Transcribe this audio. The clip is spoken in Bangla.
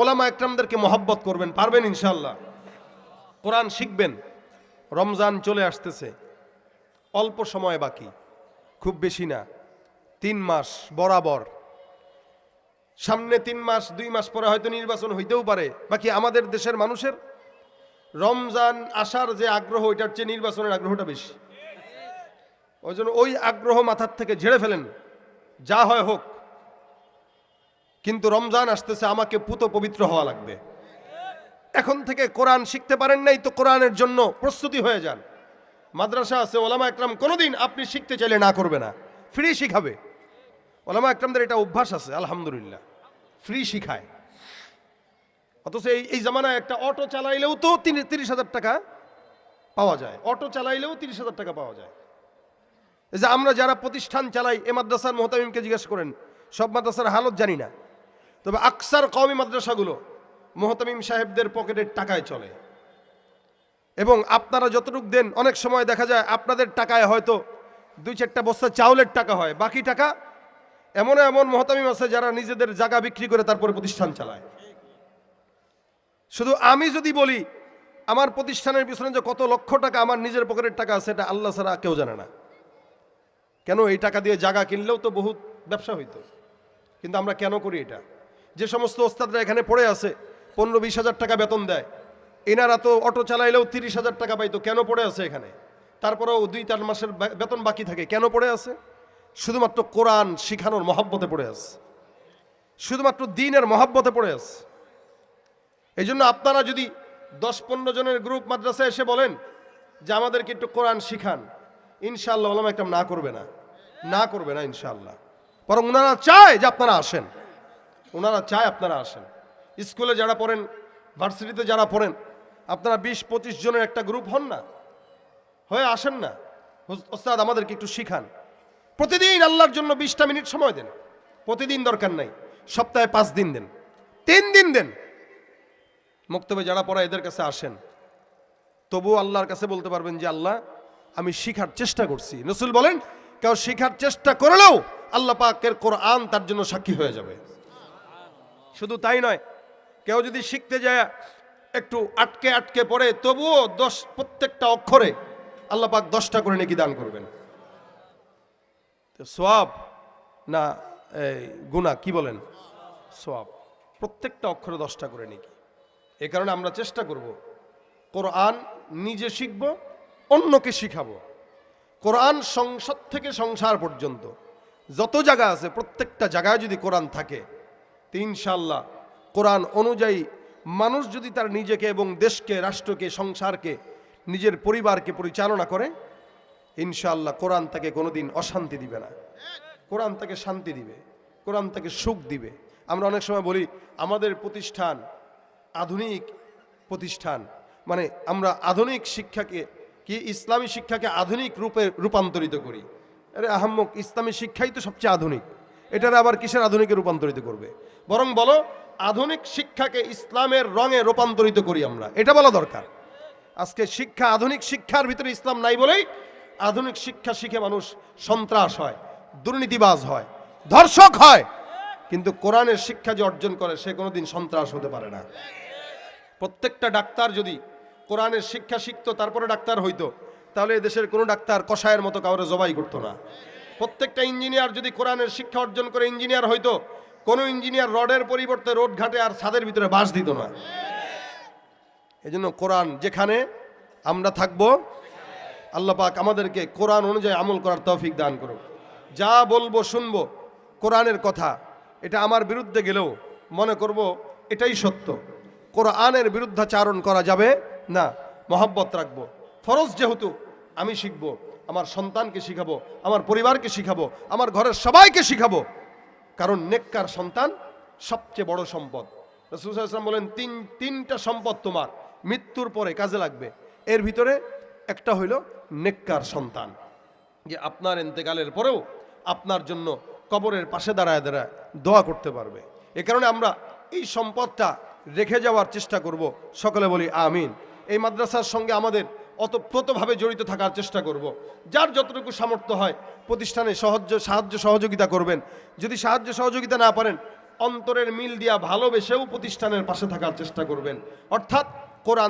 ওলামা একরামদেরকে মহব্বত করবেন, পারবেন ইনশাল্লাহ কোরআন শিখবেন, রমজান চলে আসতেছে, অল্প সময় বাকি, খুব বেশি না, তিন মাস বরাবর। সামনে তিন মাস, দুই মাস পরে হয়তো নির্বাচন হইতেও পারে, বাকি আমাদের দেশের মানুষের রমজান আসার যে আগ্রহ, ওইটার চেয়ে নির্বাচনের আগ্রহটা বেশি। ওই জন্য ওই আগ্রহ মাথার থেকে ঝেড়ে ফেলেন, যা হয় হোক। কিন্তু রমজান আসতেছে, আমাকে পুত পবিত্র হওয়া লাগবে। এখন থেকে কোরআন শিখতে পারেন নাই, তো কোরআনের জন্য প্রস্তুতি হয়ে যান। মাদ্রাসা আছে, ওলামা একরাম, কোনোদিন আপনি শিখতে চাইলে না করবে না। ফ্রি শিখাবে। ওলামা একরামদের এটা অভ্যাস আছে, আলহামদুলিল্লাহ। ফ্রি শিখায়। অথচ এই এই জামানায় একটা অটো চালাইলেও তো তিরিশ হাজার টাকা পাওয়া যায়। অটো চালাইলেও তিরিশ হাজার টাকা পাওয়া যায়। এই যে আমরা যারা প্রতিষ্ঠান চালাই, এ মাদ্রাসার মোহতামিমকে জিজ্ঞেস করেন, সব মাদ্রাসার হালত জানি না। তবে আকসার কওমি মাদ্রাসাগুলো মোহতামিম সাহেবদের পকেটের টাকায় চলে। এবং আপনারা যতটুক দেন, অনেক সময় দেখা যায় আপনাদের টাকায় হয়তো দুই চারটা বস্তা চাউলের টাকা হয়, বাকি টাকা এমন এমন মহতামিম আছে যারা নিজেদের জায়গা বিক্রি করে তারপরে প্রতিষ্ঠান চালায়। শুধু আমি যদি বলি, আমার প্রতিষ্ঠানের পিছনে যে কত লক্ষ টাকা আমার নিজের পকেটের টাকা আছে, এটা আল্লাহ ছাড়া কেউ জানে না। কেন এই টাকা দিয়ে জায়গা কিনলেও তো বহুত ব্যবসা হইতো? কিন্তু আমরা কেন করি এটা? যে সমস্ত ওস্তাদরা এখানে পড়ে আছে, পনেরো বিশ হাজার টাকা বেতন দেয়। এনারা তো অটো চালাইলেও তিরিশ হাজার টাকা পাইতো, কেন পড়ে আছে এখানে? তারপরেও দুই চার মাসের বেতন বাকি থাকে, কেন পড়ে আছে? শুধুমাত্র কোরআন শিখানোর মহাব্বতে পড়ে আছে। শুধুমাত্র দিনের মহাব্বতে পড়ে আছে। এই জন্য আপনারা যদি দশ পনেরো জনের গ্রুপ মাদ্রাসায় এসে বলেন যে আমাদেরকে একটু কোরআন শিখান, ইনশাআল্লাহ ওলামা একটা না করবে না। না করবে না ইনশাআল্লাহ। বরং ওনারা চায় যে আপনারা আসেন। ওনারা চায় আপনারা আসেন। স্কুলে যারা পড়েন, ভার্সিটিতে যারা পড়েন, আপনারা বিশ, পঁচিশ জনের একটা গ্রুপ হন না? হয়ে আসেন না? ওস্তাদ, আমাদেরকে একটু শিখান। প্রতিদিন আল্লাহর জন্য বিশটা মিনিট সময় দেন। প্রতিদিন দরকার নাই। সপ্তাহে পাঁচ দিন দেন। তিন দিন দেন। মুক্তবে যারা পড়া, এদের কাছে আসেন। তবুও আল্লাহর কাছে বলতে পারবেন যে, আল্লাহ, আমি শিখার চেষ্টা করছি। রসুল বলেন, কেউ শিখার চেষ্টা করলেও আল্লাহ পাকের কোরআন তার জন্য সাক্ষী হয়ে যাবে। শুধু তাই নয়, কেউ যদি শিখতে যায়, একটু আটকে আটকে পড়ে, তবুও দশ, প্রত্যেকটা অক্ষরে আল্লাহ পাক দশটা করে নাকি দান করবেন। সোয়াব না গুণা কি বলেন? সোয়াব, প্রত্যেকটা অক্ষরে দশটা করে নাকি। এ কারণে আমরা চেষ্টা করব, কোরআন নিজে শিখব, অন্যকে শিখাবো। কোরআন সংসদ থেকে সংসার পর্যন্ত যত জায়গা আছে, প্রত্যেকটা জায়গায় যদি কোরআন থাকে ইনশাল্লাহ কোরআন অনুযায়ী মানুষ যদি তার নিজেকে এবং দেশকে, রাষ্ট্রকে, সংসারকে, নিজের পরিবারকে পরিচালনা করে ইনশাল্লাহ কোরআন তাকে কোনোদিন অশান্তি দিবে না। কোরআন তাকে শান্তি দিবে, কোরআন তাকে সুখ দিবে। আমরা অনেক সময় বলি, আমাদের প্রতিষ্ঠান আধুনিক প্রতিষ্ঠান। মানে আমরা আধুনিক শিক্ষাকে কি ইসলামী শিক্ষাকে আধুনিক রূপে রূপান্তরিত করি। আরে আহম্মক, ইসলামী শিক্ষাই তো সবচেয়ে আধুনিক। এটার আবার কিসের আধুনিকে রূপান্তরিত করবে? বরং বলো, আধুনিক শিক্ষাকে ইসলামের রঙে রূপান্তরিত করি আমরা। এটা বলা দরকার। আজকে শিক্ষা, আধুনিক শিক্ষার ভিতরে ইসলাম নাই বলেই আধুনিক শিক্ষা শিখে মানুষ সন্ত্রাস হয়, দুর্নীতিবাজ হয়, ধর্ষক হয়। কিন্তু কোরআনের শিক্ষা যে অর্জন করে, সে কোনোদিন সন্ত্রাস হতে পারে না। প্রত্যেকটা ডাক্তার যদি কোরআনের শিক্ষা শিখতো, তারপরে ডাক্তার হইতো, তাহলে দেশের কোনো ডাক্তার কষায়ের মতো কাউরে জবাই করতো না। প্রত্যেকটা ইঞ্জিনিয়ার যদি কোরআনের শিক্ষা অর্জন করে ইঞ্জিনিয়ার হইতো, কোনো ইঞ্জিনিয়ার রডের পরিবর্তে রোড ঘাটে আর ছাদের ভিতরে বাস দিত না। এই জন্য কোরআন যেখানে আমরা থাকব, আল্লাহ পাক আমাদেরকে কোরআন অনুযায়ী আমল করার তৌফিক দান করুক। যা বলব, শুনব, কোরআনের কথা, এটা আমার বিরুদ্ধে গেলেও মনে করব এটাই সত্য। কোরআনের বিরুদ্ধাচারণ করা যাবে না, মহাব্বত রাখব। ফরজ যেহেতু, আমি শিখব। আমার সন্তানকে শিখাবো, আমার পরিবারকে শিখাবো, আমার ঘরের সবাইকে শিখাবো। কারণ নেককার সন্তান সবচেয়ে বড় সম্পদ। রসুলাম বলেন, তিন, তিনটা সম্পদ তোমার, মৃত্যুর পরে কাজে লাগবে। এর ভিতরে একটা হইল নেককার সন্তান। যে আপনার এন্তেকালের পরেও আপনার জন্য কবরের পাশে দাঁড়ায় দাঁড়ায় দোয়া করতে পারবে। এ কারণে আমরা এই সম্পদটা রেখে যাওয়ার চেষ্টা করব। সকলে বলি, আমিন। এই মাদ্রাসার সঙ্গে আমাদের অতপ্রতভাবে জড়িত থাকার চেষ্টা করব। যার যতটুকু সামর্থ্য হয়, প্রতিষ্ঠানে সহজ সাহায্য সহযোগিতা করবেন যদি সাহায্য সহযোগিতা না পারেন, অন্তরের মিল দিয়া ভালোবেসেও প্রতিষ্ঠানের পাশে থাকার চেষ্টা করবেন অর্থাৎ কোরআন